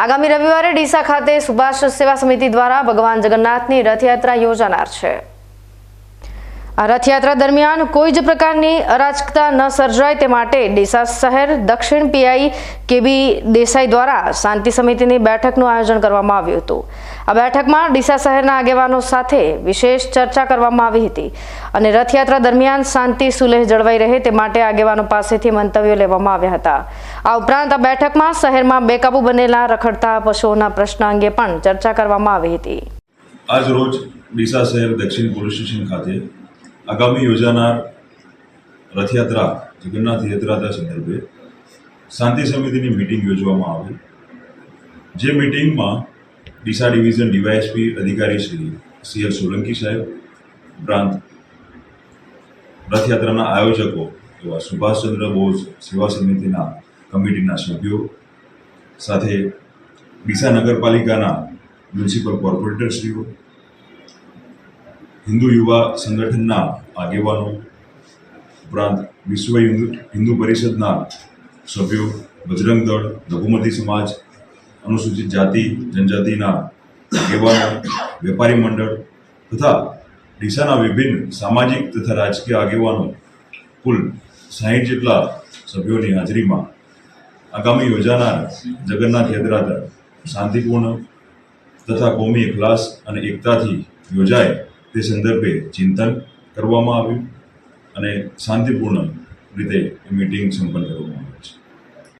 આગામી રવિવારે ડીસા ખાતે સુભાષ સેવા સમિતિ દ્વારા ભગવાન જગન્નાથની રથયાત્રા યોજાનાર છે. આ રથયાત્રા દરમિયાન કોઈ જ પ્રકારની અરાજકતા ન સર્જાય તે માટે ડીસા શહેર, દક્ષિણ પીઆઈ કેબી દેસાઈ દ્વારા શાંતિ સમિતિની બેઠકનું આયોજન કરવામાં આવ્યું હતું. આ બેઠકમાં ડીસા શહેરના આગેવાનો સાથે વિશેષ ચર્ચા કરવામાં આવી હતી અને રથયાત્રા દરમિયાન શાંતિ સુલેહ જળવાઈ રહે તે માટે આગેવાનો પાસેથી મંતવ્યો લેવામાં આવ્યા હતા. આ ઉપરાંત આ બેઠકમાં શહેરમાં બેકાબુ બનેલા રખડતા પશુઓના પ્રશ્ન અંગે પણ ચર્ચા કરવામાં આવી હતી. આજ રોજ ડીસા શહેર દક્ષિણ પોલીસ સ્ટેશન ખાતે આગામી યોજાનાર રથયાત્રા, જગન્નાથ યાત્રાના સંદર્ભે શાંતિ સમિતિની મિટિંગ યોજવામાં આવી જે મિટિંગમાં ડીસા ડિવિઝન ડીવાયએસપી અધિકારી શ્રી સી એલ સોલંકી સાહેબ, ઉપરાંત રથયાત્રાના આયોજકો એવા સુભાષચંદ્ર બોઝ, સેવા સમિતિના કમિટીના સભ્યો, સાથે ડીસા નગરપાલિકાના મ્યુનિસિપલ કોર્પોરેટરશ્રીઓ હિન્દુ યુવા સંગઠનના આગેવાનો ઉપરાંત વિશ્વ હિન્દુ હિન્દુ પરિષદના સભ્યો, બજરંગ દળ, લઘુમતી સમાજ, અનુસૂચિત જાતિ, જનજાતિના આગેવાનો, વેપારી મંડળ તથા ડીસાના વિભિન્ન સામાજિક તથા રાજકીય આગેવાનો કુલ સાહીઠ જેટલા સભ્યોની હાજરીમાં આગામી યોજાનાર જગન્નાથ યાત્રા શાંતિપૂર્ણ તથા કોમી ઇખલાસ અને એકતાથી યોજાય તે સંદર્ભે ચિંતન કરવામાં આવ્યું અને શાંતિપૂર્ણ રીતે એ મિટિંગ સંપન્ન કરવામાં